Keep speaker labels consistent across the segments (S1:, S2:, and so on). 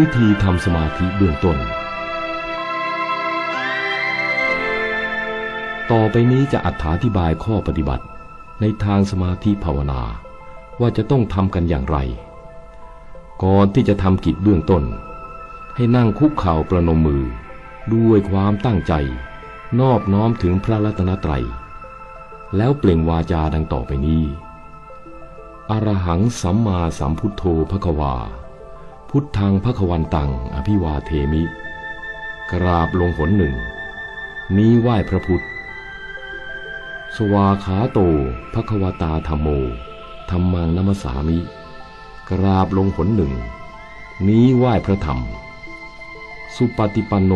S1: วิธีทำสมาธิเบื้องต้น ต่อไปนี้จะอธิบายข้อปฏิบัติ ในทางสมาธิภาวนา ว่าจะต้องทำกันอย่างไร ก่อนที่จะทำกิจเบื้องต้น ให้นั่งคุกเข่าประนมมือ ด้วยความตั้งใจ นอบน้อมถึงพระรัตนตรัย แล้วเปล่งวาจาดังต่อไปนี้ อรหังสัมมาสัมพุทโธภควา พุทธังภควันตัง อภิวาเทมิ กราบลงหนหนึ่ง นี้ไหว้พระพุทธ สวาขาโตภควตาธรรมโมธรรมังนัมสสามิ กราบลงหนหนึ่ง นี้ไหว้พระธรรม สุปฏิปันโน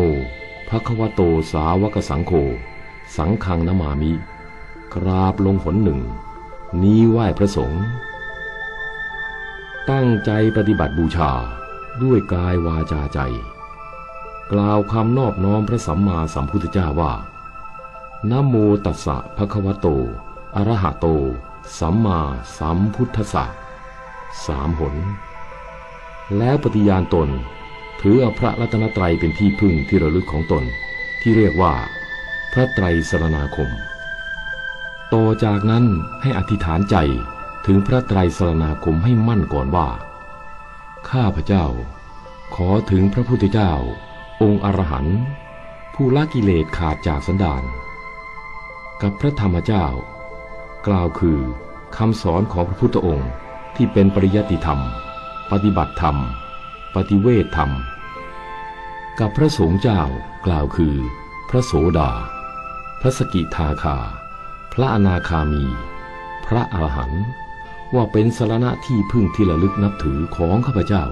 S1: ภควโตสาวกสังโฆ สังฆังนมามิ กราบลงหนหนึ่ง นี้ไหว้พระสงฆ์ ตั้งใจปฏิบัติบูชา ด้วยกายวาจาใจ กล่าวคำนอบน้อมพระสัมมาสัมพุทธเจ้าว่านะโมตัสสะภะคะวะโต อะระหะโต สัมมาสัมพุทธัสสะสามหน แล้วปฏิญาณตน ถือเอาพระรัตนตรัยเป็นที่พึ่งที่ระลึกของตน ที่เรียกว่า พระไตรสรณาคมต่อจากนั้นให้อธิษฐานใจถึงพระไตรสรณาคมให้มั่นก่อนว่า ข้าพเจ้า ขอถึงพระพุทธเจ้า องค์อรหันต์ผู้ละกิเลสขาดจากสันดาน กับพระธรรมเจ้า กล่าวคือคำสอนของพระพุทธองค์ที่เป็นปริยัติธรรม ปฏิบัติธรรม ปฏิเวทธรรม กับพระสงฆ์เจ้ากล่าวคือ พระโสดา พระสกิทาคา พระอนาคามี พระอรหันต์ว่าเป็นสรณะที่พึ่งที่ระลึกนับถือของข้าพเจ้า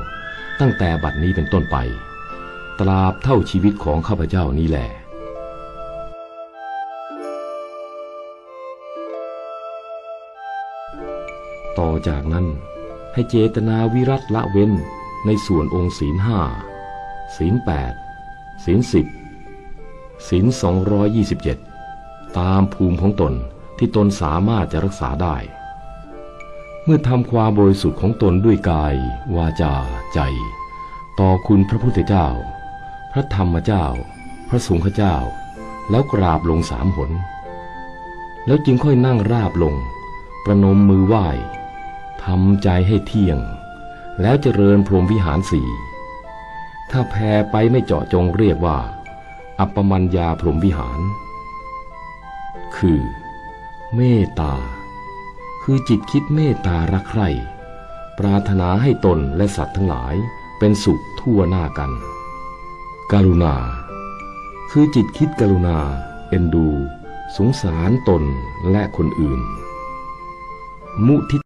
S1: ตั้งแต่บัดนี้เป็นต้นไป ตราบเท่าชีวิตของข้าพเจ้านี้แหละต่อจากนั้นให้เจตนาวิรัตละเว้นในส่วนองค์ศีลห้าศีลแปดศีลสิบศีลสองร้อยยี่สิบเจ็ดตามภูมิของตนที่ตนสามารถจะรักษาได้ เมื่อทำความบริสุทธิ์ของตนด้วยกาย วาจา ใจ ต่อคุณพระพุทธเจ้า พระธรรมเจ้า พระสงฆ์เจ้า แล้วกราบลงสามหน แล้วจึงค่อยนั่งราบลง ประนมมือไหว้ทำใจให้เที่ยง แล้วเจริญพรหมวิหารสี่ถ้าแผ่ไปไม่เจาะจงเรียกว่า อัปปมัญญาพรหมวิหาร คือ เมตตา คือจิตคิดเมตตารักใคร่ ปรารถนาให้ตนและสัตว์ทั้งหลายเป็นสุขทั่วหน้ากัน กรุณา คือจิตคิดกรุณา เอ็นดู สงสารตนและคนอื่น มุทิ